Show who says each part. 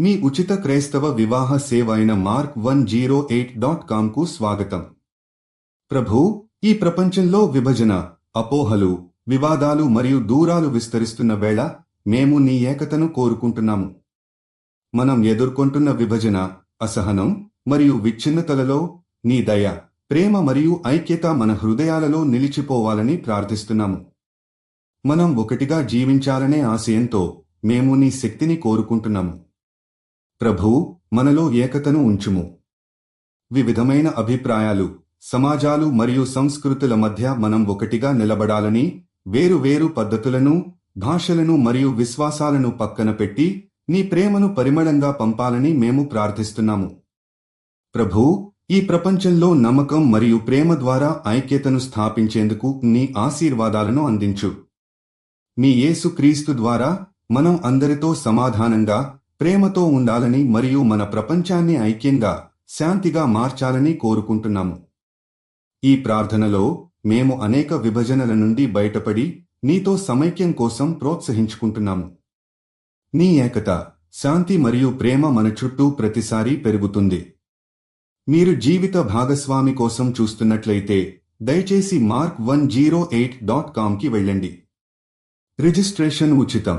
Speaker 1: మీ ఉచిత క్రైస్తవ వివాహ సేవ అయిన mark one zero eight dot కామ్కు స్వాగతం. ప్రభు ఈ ప్రపంచంలో విభజన అపోహలు వివాదాలు మరియు దూరాలు విస్తరిస్తున్న వేళ మేము నీ ఏకతను కోరుకుంటున్నాము. మనం ఎదుర్కొంటున్న విభజన అసహనం మరియు విచ్ఛిన్నతలలో నీ దయ ప్రేమ మరియు ఐక్యత మన హృదయాలలో నిలిచిపోవాలని ప్రార్థిస్తున్నాము. మనం ఒకటిగా జీవించాలనే ఆశయంతో మేము నీ శక్తిని కోరుకుంటున్నాము. ప్రభూ మనలో ఏకతను ఉంచుము. వివిధమైన అభిప్రాయాలు సమాజాలు మరియు సంస్కృతుల మధ్య మనం ఒకటిగా నిలబడాలని వేరు వేరు పద్ధతులను భాషలను మరియు విశ్వాసాలను పక్కన పెట్టి నీ ప్రేమను పరిమళంగా పంపాలని మేము ప్రార్థిస్తున్నాము. ప్రభూ ఈ ప్రపంచంలో నమ్మకం మరియు ప్రేమ ద్వారా ఐక్యతను స్థాపించేందుకు నీ ఆశీర్వాదాలను అందించు. మీ యేసుక్రీస్తు ద్వారా మనం అందరితో సమాధానంగా ప్రేమతో ఉండాలని మరియు మన ప్రపంచాన్ని ఐక్యంగా శాంతిగా మార్చాలని కోరుకుంటున్నాము. ఈ ప్రార్థనలో మేము అనేక విభజనల నుండి బయటపడి నీతో సమైక్యం కోసం ప్రోత్సహించుకుంటున్నాము. నీ ఏకత శాంతి మరియు ప్రేమ మన చుట్టూ ప్రతిసారి పెరుగుతుంది. మీరు జీవిత భాగస్వామి కోసం చూస్తున్నట్లయితే దయచేసి mark one zero eight dot కామ్కి వెళ్ళండి. రిజిస్ట్రేషన్ ఉచితం.